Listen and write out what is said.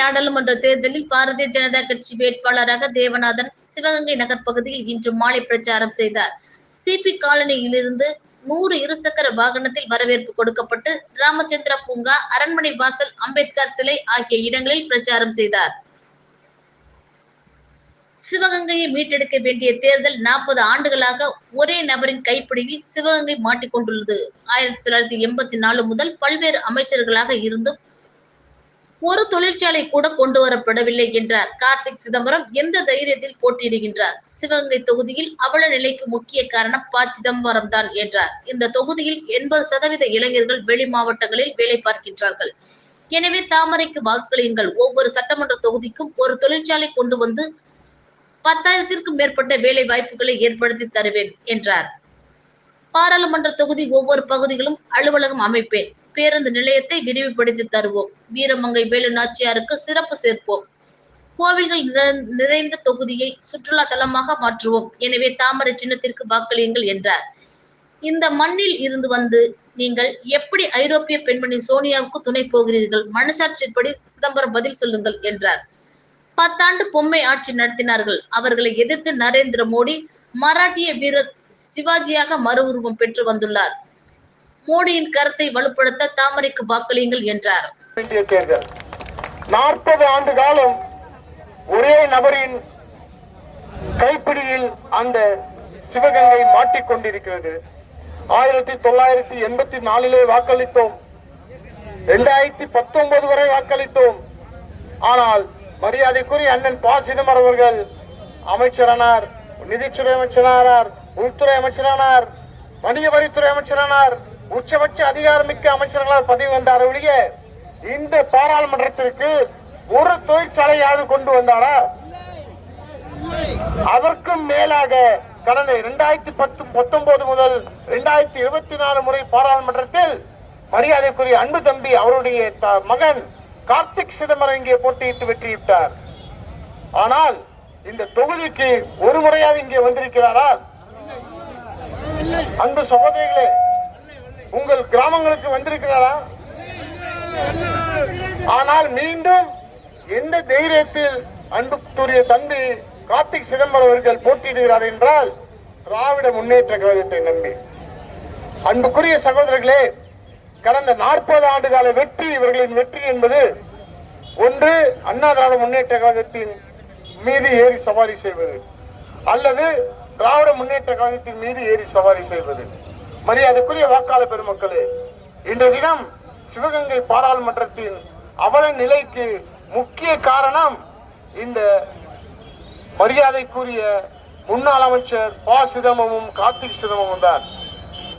நாடாளுமன்ற தேர்தலில் பாரதிய ஜனதா கட்சி வேட்பாளராக தேவநாதன் சிவகங்கை நகர் பகுதியில் இன்று மாலை பிரச்சாரம் செய்தார். சிபி காலனியிலிருந்து நூறு இருசக்கர வாகனத்தில் வரவேற்பு கொடுக்கப்பட்டு ராமச்சந்திர பூங்கா அரண்மனை வாசல் அம்பேத்கர் சிலை ஆகிய இடங்களில் பிரச்சாரம் செய்தார். சிவகங்கையை மீட்டெடுக்க வேண்டிய தேர்தல் நாற்பது ஆண்டுகளாக ஒரே நபரின் கைப்பிடியில் சிவகங்கை மாட்டிக்கொண்டுள்ளது. ஆயிரத்தி தொள்ளாயிரத்தி எண்பத்தி நாலு முதல் பல்வேறு அமைச்சர்களாக இருந்தும் ஒரு தொழிற்சாலை கூட கொண்டு வரப்படவில்லை என்றார். கார்த்திக் சிதம்பரம் எந்த தைரியத்தில் போட்டியிடுகின்றார்? சிவகங்கை தொகுதியில் அவல நிலைக்கு முக்கிய காரணம் ப. சிதம்பரம் தான் என்றார். இந்த தொகுதியில் எண்பது சதவீத இளைஞர்கள் வெளி மாவட்டங்களில் வேலை பார்க்கின்றார்கள். எனவே தாமரைக்கு வாக்களியுங்கள். ஒவ்வொரு சட்டமன்ற தொகுதிக்கும் ஒரு தொழிற்சாலை கொண்டு வந்து பத்தாயிரத்திற்கும் மேற்பட்ட வேலை வாய்ப்புகளை ஏற்படுத்தி தருவேன் என்றார். பாராளுமன்ற தொகுதி ஒவ்வொரு பகுதிகளும் அலுவலகம் அமைப்பேன். பேருந்து நிலையத்தை விரிவுபடுத்தி தருவோம். வீரமங்கை வேலு நாச்சியாருக்கு சிறப்பு சேர்ப்போம். கோவில்கள் நிறைந்த தொகுதியை சுற்றுலா தலமாக மாற்றுவோம். எனவே தாமரை சின்னத்திற்கு வாக்களியுங்கள் என்றார். இந்த மண்ணில் இருந்து வந்து நீங்கள் எப்படி ஐரோப்பிய பெண்மணி சோனியாவுக்கு துணை போகிறீர்கள்? மனசாட்சிப்படி சிதம்பரம் பதில் சொல்லுங்கள் என்றார். பத்தாண்டு பொம்மை ஆட்சி நடத்தினார்கள். அவர்களை எதிர்த்து நரேந்திர மோடி மராட்டிய வீரர் சிவாஜியாக மறு உருவம் பெற்று வந்துள்ளார். மோடியின் கருத்தை வலுப்படுத்த தாமரைக்கு வாக்களியுங்கள் என்றார். தேர்தல். நாற்பது ஆண்டு காலம் ஒரே நபரின் கைப்பிடியில் அந்த சிவகங்கை மாட்டிக்கொண்டிருக்கிறது ஆயிரத்தி தொள்ளாயிரத்தி எண்பத்தி நாலிலே வாக்களித்தோம். இரண்டாயிரத்தி பத்தொன்பது வரை வாக்களித்தோம். ஆனால் மரியாதைக்குரிய அண்ணன் ப. சிதம்பரம் அவர்கள் அமைச்சரானார் நிதித்துறை அமைச்சரானார் உள்துறை அமைச்சரானார் வணிக வரித்துறை அமைச்சரானார் உச்சபட்ச அதிகாரமிக்க அமைச்சர்களால் பதவி வந்தார் ஒழிய இந்த பாராளுமன்றத்திற்கு ஒரு தொழிற்சாலையாவது கொண்டு வந்தாரா? அதற்கும் மேலாக கடந்த இரண்டாயிரத்தி பத்து பத்தொன்பது முதல் இரண்டாயிரத்தி இருபத்தி நாலு முறை பாராளுமன்றத்தில் மரியாதைக்குரிய அன்பு தம்பி அவருடைய த- மகன் கார்த்திக் சிதம்பரம் இங்கே போட்டியிட்டு வெற்றியிட்டார். ஆனால் இந்த தொகுதிக்கு ஒரு முறையாவது இங்கே வந்திருக்கிறாரா? அன்பு சகோதரிகளே உங்கள் கிராமங்களுக்கு வந்திருக்கிறாரா? ஆனால் மீண்டும் எந்த தைரியத்தில் அன்புக்குரிய தம்பி கார்த்திக் சிதம்பரம் அவர்கள் போட்டியிடுகிறார் என்றால் திராவிட முன்னேற்ற கழகத்தை நம்பி. அன்புக்குரிய சகோதரர்களே கடந்த நாற்பது ஆண்டு கால வெற்றி இவர்களின் வெற்றி என்பது ஒன்று அண்ணா திராவிட முன்னேற்ற கழகத்தின் மீது ஏறி சவாரி செய்வது அல்லது திராவிட முன்னேற்ற கழகத்தின் மீது ஏறி சவாரி செய்வது. மரியாதைக்குரிய வாக்காளர் பெருமக்களே இன்றைய தினம் சிவகங்கை பாராளுமன்றத்தின் அவல நிலைக்கு முக்கிய காரணம் இந்த மரியாதைக்குரிய முன்னாள் அமைச்சர் ப. சிதம்பரமும் கார்த்திக் சிதம்பரமும் தான்.